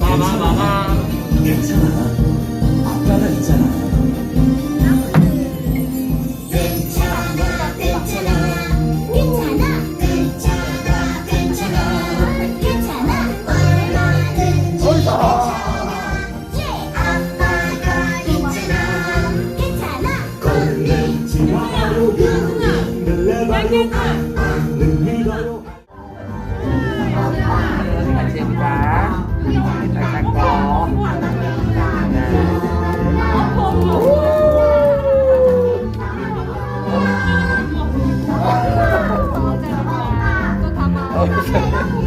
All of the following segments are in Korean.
마마 마마. 아빠가 있잖아. Oh,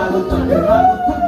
まぶたでまぶ